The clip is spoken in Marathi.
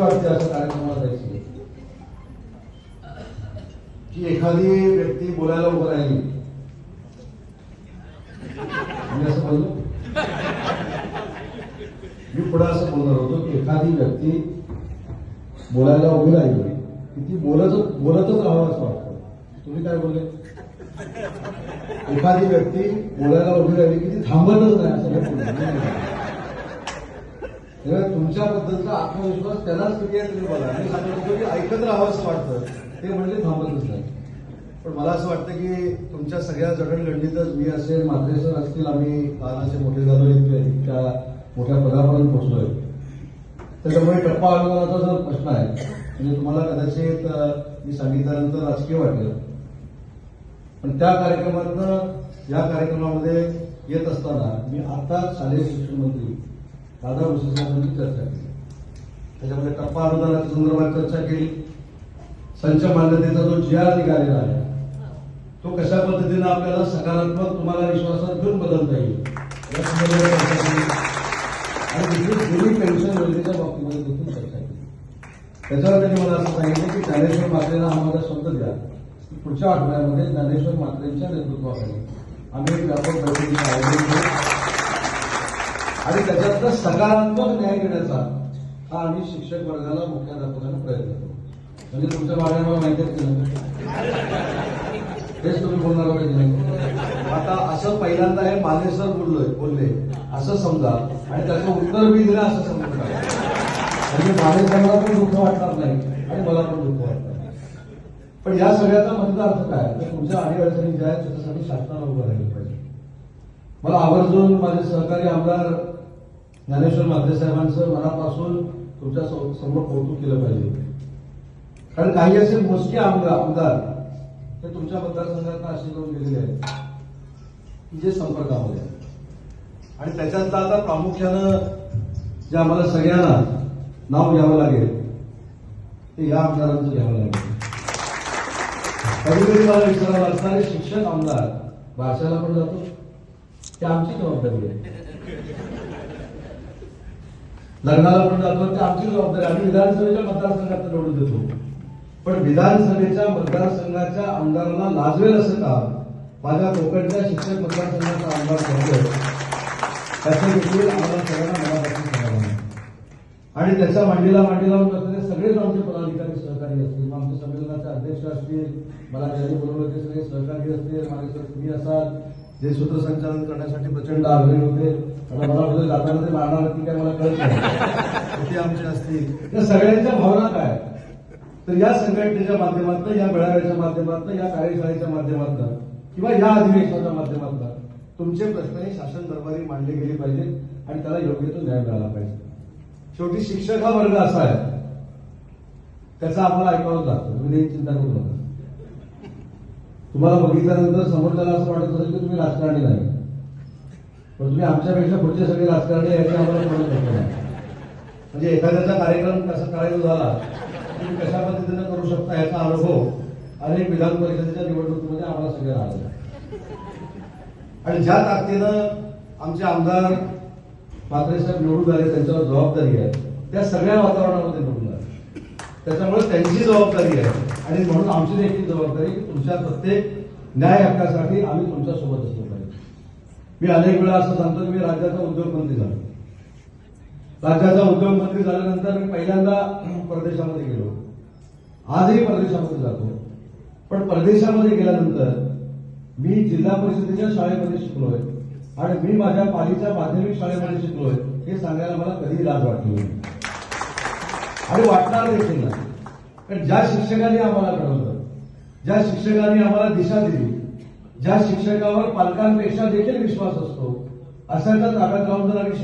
वाटते असं कार्यक्रमाला जायची? की एखादी व्यक्ती बोलायला उभं राहिली. मी असं बोललो. मी पुढे असं बोलणार होतो की एखादी व्यक्ती बोलायला उभी राहिली की ती बोलत बोलतच राहावं असं वाटतं. तुम्ही काय बोलले? एखादी व्यक्ती बोलायला उभी राहिली की ती थांबतच नाही असं तेव्हा तुमच्याबद्दलचा आत्मविश्वास त्यालाच तुम्ही बघा आणि की ऐकत राहावं असं वाटतं. ते म्हणजे थांबतच नाही. पण मला असं वाटतं की तुमच्या सगळ्या जडणघडणीतच मी असेल म्हात्रे सर असतील आम्ही लहानाचे मोठे झालो इतके- इतक्या मोठ्या पदापर्यंत पोहोचलोय त्याच्यामुळे टप्पा अनुदानाचा जर प्रश्न आहे म्हणजे तुम्हाला कदाचित मी सांगितल्यानंतर राजकीय वाटलं. पण त्या कार्यक्रमातनं या कार्यक्रमामध्ये येत असताना मी आता शालेय शिक्षण मंत्री दादा भुसे साहेबांची चर्चा केली. त्याच्यामध्ये टप्पा अनुदानाच्या संदर्भात चर्चा केली. संच मान्यतेचा जो जी आर निघालेला आहे तो कशा पद्धतीनं आपल्याला सकारात्मक तुम्हाला विश्वासात घेऊन बदलता येईल? आणि दुसरी जुनी पेन्शन योजनेच्या बाबतीमध्ये देखील चर्चा केली. त्याच्यावर त्यांनी मला असं सांगितलं की ज्ञानेश्वर मात्रेला हा माझा शब्द द्या. पुढच्या आठवड्यामध्ये ज्ञानेश्वर मात्रेंच्या नेतृत्वाखाली आम्ही व्यापक बैठकीचं आयोजन करू आणि त्याच्यातनं सकारात्मक न्याय घेण्याचा हा आम्ही शिक्षक वर्गाला मुख्याध्यापकांना प्रयत्न करू म्हणजे तुमच्या मागण्या माहितीच माहिती आहेत तेच तुम्ही बोलणार पाहिजे आता असं पहिल्यांदा हे माने सर बोललोय बोलले. असं समजा. आणि त्याचं उत्तर मी दिलं असं समजा. म्हणजे माने सरला पण दुःख वाटणार नाही आणि मला पण दुःख वाटणार नाही. पण या सगळ्याचा मधला अर्थ काय? तर तुमच्या अडीअडचणी ज्या आहेत त्याच्यासाठी शासनाला उभं राहिलं पाहिजे. मला आवर्जून माझे सहकारी आमदार ज्ञानेश्वर मात्रे साहेबांचं मनापासून तुमच्यासमोर कौतुक केलं पाहिजे. कारण काही असे मोजके आमदार आमदार ते तुमच्या मतदारसंघात असे करून गेलेले आहेत. की जे संपर्कामध्ये आहेत. आणि त्याच्यातलं आता प्रामुख्यानं जे आम्हाला सगळ्यांना नाव घ्यावं लागेल ते या आमदारांचं घ्यावं लागेल. कधी कधी मला विचारावं लागतं शिक्षक आमदार भाषाला पण जातो. ते आमची जबाबदारी आहे. लग्नाला पण जातो ते आमची जबाबदारी आम्ही विधानसभेच्या मतदारसंघात निवडून देतो. पण विधानसभेच्या मतदारसंघाच्या आमदारांना लाजवेल असं का? माझ्या कोकणच्या शिक्षक मतदारसंघाचा आमदार करतोय त्याचं देखील आम्हाला सगळ्यांना मनापासून करावं आणि त्याच्या मांडीला मांडीला लावून बसलेले सगळेच आमचे पदाधिकारी सहकारी असतील मग आमचे संमेलनाचे अध्यक्ष असतील मला ज्यांनी बोलवलं ते सगळे सहकारी असतील माझ्यासोबत तुम्ही असाल जे सूत्रसंचालन करण्यासाठी प्रचंड आग्रही होते. मला बोलले जाताना ते मारणार की काय मला कळत नाही. ते आमचे असतील. या सगळ्यांच्या भावना काय तर या संघटनेच्या माध्यमातून या मेळाव्याच्या माध्यमातून या कार्यशाळेच्या माध्यमातून किंवा या अधिवेशनाच्या माध्यमातून तुमचे प्रश्न हे शासन दरबारी मांडले गेले पाहिजे आणि त्याला योग्य तो न्याय मिळाला पाहिजे. शेवटी शिक्षक हा वर्ग असा आहे. त्याचा आम्हाला ऐकावं लागतं. तुम्ही चिंता करू नका. तुम्हाला बघितल्यानंतर समोरच्याला असं वाटत असेल की तुम्ही राजकारणी नाही. पण तुम्ही आमच्यापेक्षा पुढचे सगळे राजकारणी याची आम्हाला कळत नाही. म्हणजे एखाद्याचा कार्यक्रम कसा करायचा झाला तुम्ही कशा पद्धतीने करू शकता याचा अनुभव अनेक विधान परिषदेच्या निवडणुकीमध्ये आम्हाला सगळ्यांना आला आणि ज्या ताकदीनं आमचे आमदार मात्रे साहेब निवडून आले त्यांच्यावर जबाबदारी आहे त्या सगळ्या वातावरणामध्ये निवडून त्याच्यामुळे त्यांची जबाबदारी आहे. आणि म्हणून आमची देखील जबाबदारी की तुमच्या प्रत्येक न्याय हक्कासाठी आम्ही तुमच्यासोबत असलो पाहिजे. मी अनेक वेळा असं सांगतो की मी राज्याचा उद्योगमंत्री झालो. राज्याचा उद्योगमंत्री झाल्यानंतर मी पहिल्यांदा परदेशामध्ये गेलो. आजही परदेशामध्ये जातो. पण परदेशामध्ये गेल्यानंतर मी जिल्हा परिषदेच्या शाळेमध्ये शिकलोय आणि मी माझ्या पालीच्या माध्यमिक शाळेमध्ये शिकलोय हे सांगायला मला कधी लाज वाटली नाही. आणि वाटणार देखील नाही. कारण ज्या शिक्षकांनी आम्हाला घडवलं ज्या शिक्षकांनी आम्हाला दिशा दिली ज्या शिक्षकावर पालकांपेक्षा देखील विश्वास असतो अशाच्या ताब्यात राहून जर आम्ही